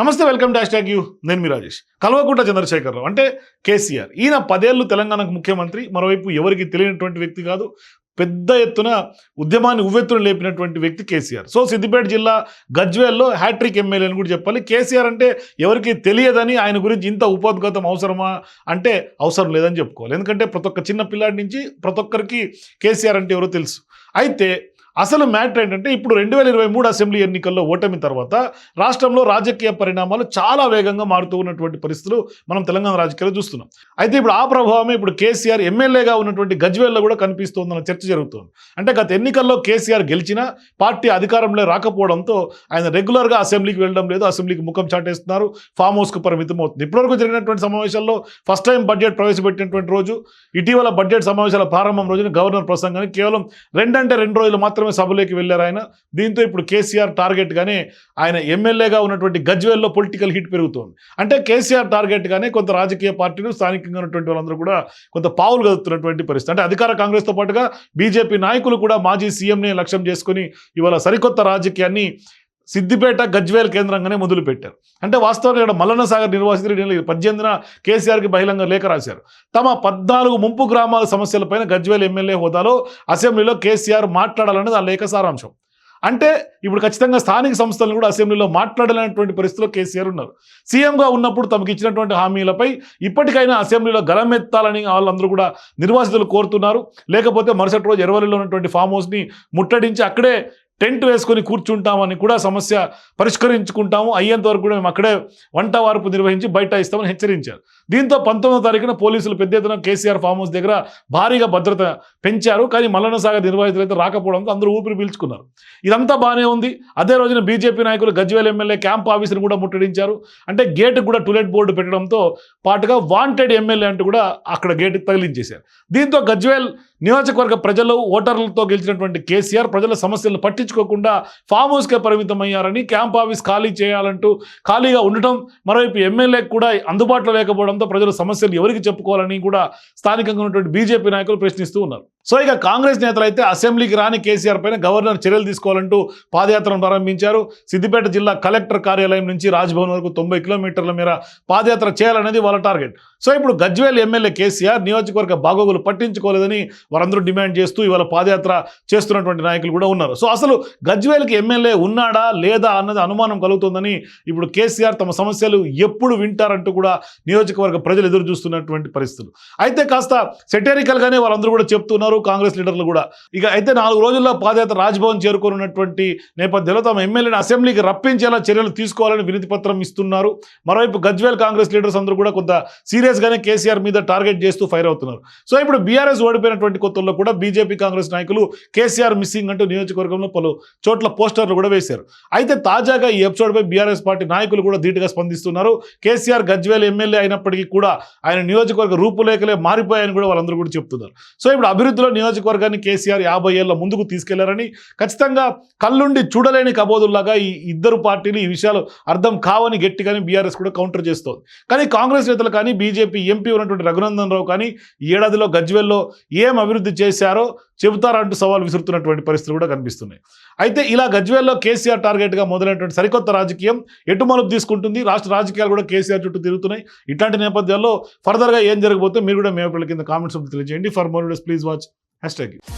నమస్తే welcome dash tag you. నేను మీ రాజేష్. కల్వకుంట చంద్రశేఖరరావు. అంటే కేసీఆర్. ఈయన పదేళ్ళు తెలంగాణకు ముఖ్యమంత్రి. మరోవైపు ఎవరికి తెలియనటువంటి వ్యక్తి కాదు. పెద్ద ఎత్తున ఉద్యమాన్ని ఉవ్వెత్తున లేపినటువంటి వ్యక్తి కేసీఆర్. సో సిద్దిపేట జిల్లా గజ్వేల్లో హ్యాట్రిక్ ఎమ్మెల్యేని కూడా చెప్పాలి. కేసీఆర్ అంటే ఎవరికి తెలియదని ఆయన గురించి ఇంత ఉపోద్ఘాతం అవసరమా అంటే అవసరం లేదని చెప్పుకోవాలి. ఎందుకంటే ప్రతి ఒక్క చిన్న పిల్లాడి నుంచి ప్రతి ఒక్కరికి కేసీఆర్ అంటే ఎవరో తెలుసు. అయితే అసలు మ్యాటర్ ఏంటంటే ఇప్పుడు రెండు వేల ఇరవై మూడు అసెంబ్లీ ఎన్నికల్లో ఓటమి తర్వాత రాష్ట్రంలో రాజకీయ పరిణామాలు చాలా వేగంగా మారుతూ ఉన్నటువంటి పరిస్థితులు మనం తెలంగాణ రాజకీయాలు చూస్తున్నాం. అయితే ఇప్పుడు ఆ ప్రభావమే ఇప్పుడు కేసీఆర్ ఎమ్మెల్యేగా ఉన్నటువంటి గజ్వేల్లో కూడా కనిపిస్తోందన్న చర్చ జరుగుతోంది. అంటే గత ఎన్నికల్లో కేసీఆర్ గెలిచినా పార్టీ అధికారంలో రాకపోవడంతో ఆయన రెగ్యులర్గా అసెంబ్లీకి వెళ్ళడం లేదు అసెంబ్లీకి ముఖం చాటేస్తున్నారు ఫామ్ హౌస్కు పరిమితం అవుతుంది. ఇప్పటివరకు జరిగినటువంటి సమావేశాల్లో ఫస్ట్ టైం బడ్జెట్ ప్రవేశపెట్టినటువంటి రోజు ఇటీవల బడ్జెట్ సమావేశాల ప్రారంభం రోజున గవర్నర్ ప్రసంగాన్ని కేవలం రెండంటే రెండు రోజులు మాత్రమే సభలోకి వెళ్ళారు ఆయన. దీంతో ఇప్పుడు కేసీఆర్ టార్గెట్గానే ఆయన ఎమ్మెల్యేగా ఉన్నటువంటి గజ్వేల్లో పొలిటికల్ హిట్ పెరుగుతోంది. అంటే కేసీఆర్ టార్గెట్గానే కొంత రాజకీయ పార్టీలు స్థానికంగా ఉన్నటువంటి వాళ్ళందరూ కూడా కొంత పావులు కదుతున్నటువంటి పరిస్థితి. అంటే అధికార కాంగ్రెస్తో పాటుగా బీజేపీ నాయకులు కూడా మాజీ సీఎంనే లక్ష్యం చేసుకుని ఇవాళ సరికొత్త రాజకీయాన్ని సిద్దిపేట గజ్వేల్ కేంద్రంగానే మొదలుపెట్టారు. అంటే వాస్తవంగా ఇక్కడ మల్లన్న సాగర్ నిర్వాసితులు పద్దెనిమిదిన కేసీఆర్కి బహిరంగ లేఖ రాశారు. తమ పద్నాలుగు ముంపు గ్రామాల సమస్యలపైన గజ్వేల్ ఎమ్మెల్యే హోదాలో అసెంబ్లీలో కేసీఆర్ మాట్లాడాలనేది ఆ లేఖ సారాంశం. అంటే ఇప్పుడు ఖచ్చితంగా స్థానిక సంస్థలను కూడా అసెంబ్లీలో మాట్లాడలేనటువంటి పరిస్థితిలో కేసీఆర్ ఉన్నారు. సీఎంగా ఉన్నప్పుడు తమకు ఇచ్చినటువంటి హామీలపై ఇప్పటికైనా అసెంబ్లీలో గలమెత్తాలని వాళ్ళందరూ కూడా నిర్వాసితులు కోరుతున్నారు. లేకపోతే మరుసటి రోజు ఎరవలిలో ఉన్నటువంటి ఫామ్ హౌస్ని ముట్టడించి అక్కడే టెంట్ వేసుకొని కూర్చుంటామని కూడా సమస్య పరిష్కరించుకుంటాము. అయ్యేంత వరకు కూడా మేము అక్కడే వంట వార్పు నిర్వహించి బయట ఇస్తామని హెచ్చరించారు. దీంతో పంతొమ్మిదో తారీఖున పోలీసులు పెద్ద ఎత్తున కేసీఆర్ ఫామ్ హౌస్ దగ్గర భారీగా భద్రత పెంచారు. కానీ మల్లనసాగర్ నిర్వాహితులు అయితే రాకపోవడంతో అందరూ ఊపిరి పీల్చుకున్నారు. ఇదంతా బాగానే ఉంది. అదే రోజున బీజేపీ నాయకులు గజ్వేల్ ఎమ్మెల్యే క్యాంప్ ఆఫీసును కూడా ముట్టడించారు. అంటే గేట్ కూడా టులెట్ బోర్డు పెట్టడంతో పాటుగా వాంటెడ్ ఎమ్మెల్యే అంటూ కూడా అక్కడ గేటు తగిలించేశారు. దీంతో గజ్వేల్ నియోజకవర్గ ప్రజలు ఓటర్లతో గెలిచినటువంటి కేసీఆర్ ప్రజల సమస్యలను పట్టించుకోకుండా ఫామ్ హౌస్కే పరిమితం అయ్యారని క్యాంప్ ఆఫీస్ ఖాళీ చేయాలంటూ ఖాళీగా ఉండటం మరోవైపు ఎమ్మెల్యేకి కూడా అందుబాటులో లేకపోవడంతో ప్రజల సమస్యలు ఎవరికి చెప్పుకోవాలని కూడా స్థానికంగా ఉన్నటువంటి బీజేపీ నాయకులు ప్రశ్నిస్తూ ఉన్నారు. సో ఇక కాంగ్రెస్ నేతలు అయితే అసెంబ్లీకి రాని కేసీఆర్ పైన గవర్నర్ చర్యలు తీసుకోవాలంటూ పాదయాత్రను ప్రారంభించారు. సిద్దిపేట జిల్లా కలెక్టర్ కార్యాలయం నుంచి రాజ్భవన్ వరకు తొంభై కిలోమీటర్ల మేర పాదయాత్ర చేయాలనేది వాళ్ళ టార్గెట్. సో ఇప్పుడు గజ్వేల్ ఎమ్మెల్యే కేసీఆర్ నియోజకవర్గ బాగోగులు పట్టించుకోలేదని వారందరూ డిమాండ్ చేస్తూ ఇవాళ పాదయాత్ర చేస్తున్నటువంటి నాయకులు కూడా ఉన్నారు. సో అసలు గజ్వేల్కి ఎమ్మెల్యే ఉన్నాడా లేదా అన్నది అనుమానం కలుగుతుందని ఇప్పుడు కేసీఆర్ తమ సమస్యలు ఎప్పుడు వింటారంటూ కూడా నియోజకవర్గ ప్రజలు ఎదురు చూస్తున్నటువంటి పరిస్థితులు. అయితే కాస్త సెటరికల్గానే వాళ్ళందరూ కూడా చెప్తున్నారు. కాంగ్రెస్ లీడర్లు కూడా. ఇక అయితే నాలుగు రోజుల్లో పాదయాత్ర రాజ్భవన్ చేరుకోనున్నటువంటి నేపథ్యంలో తమ ఎమ్మెల్యేని అసెంబ్లీకి రప్పించేలా చర్యలు తీసుకోవాలని వినతి పత్రం ఇస్తున్నారు. మరోవైపు గజ్వేల్ కాంగ్రెస్ లీడర్స్ అందరూ కూడా కొంత సీరియస్గానే కేసీఆర్ మీద టార్గెట్ చేస్తూ ఫైర్ అవుతున్నారు. సో ఇప్పుడు బీఆర్ఎస్ ఓడిపోయినటువంటి కొత్తల్లో కూడా బీజేపీ కాంగ్రెస్ నాయకులు కేసీఆర్ మిస్సింగ్ అంటూ నియోజకవర్గంలో పలు చోట్ల పోస్టర్లు కూడా వేశారు. అయితే తాజాగా ఈ ఎపిసోడ్పై బీఆర్ఎస్ పార్టీ నాయకులు కూడా ధీటుగా స్పందిస్తున్నారు. కేసీఆర్ గజ్వేల్ ఎమ్మెల్యే అయినప్పటికీ కూడా ఆయన నియోజకవర్గ రూపులేఖలే మారిపోయాయని కూడా వాళ్ళందరూ కూడా చెప్తున్నారు. సో ఇప్పుడు అభివృద్ధి అభివృద్ధిలో నియోజకవర్గాన్ని కేసీఆర్ యాభై ఏళ్ళ ముందుకు తీసుకెళ్ళారని ఖచ్చితంగా కళ్ళుండి చూడలేని కబోదుల్లాగా ఈ ఇద్దరు పార్టీలు ఈ విషయాలు అర్థం కావని గట్టిగానే బీఆర్ఎస్ కూడా కౌంటర్ చేస్తోంది. కానీ కాంగ్రెస్ నేతలు కానీ బీజేపీ ఎంపీ ఉన్నటువంటి రఘునందన్ రావు కానీ ఏడాదిలో గజ్వెల్లో ఏం అభివృద్ధి చేశారో చెబుతారంటూ సవాల్ విసురుతున్నటువంటి పరిస్థితులు కూడా కనిపిస్తున్నాయి. అయితే ఇలా గజ్వేల్లో కేసీఆర్ టార్గెట్గా మొదలైనటువంటి సరికొత్త రాజకీయం ఎటు మలుపు తీసుకుంటుంది? రాష్ట్ర రాజకీయాలు కూడా కేసీఆర్ చుట్టూ తిరుగుతున్నాయి. ఇట్లాంటి నేపథ్యాల్లో ఫర్దర్గా ఏం జరగబోతే మీరు కూడా మేము కింద కామెంట్స్ తెలియజేయండి. For more please watch hashtag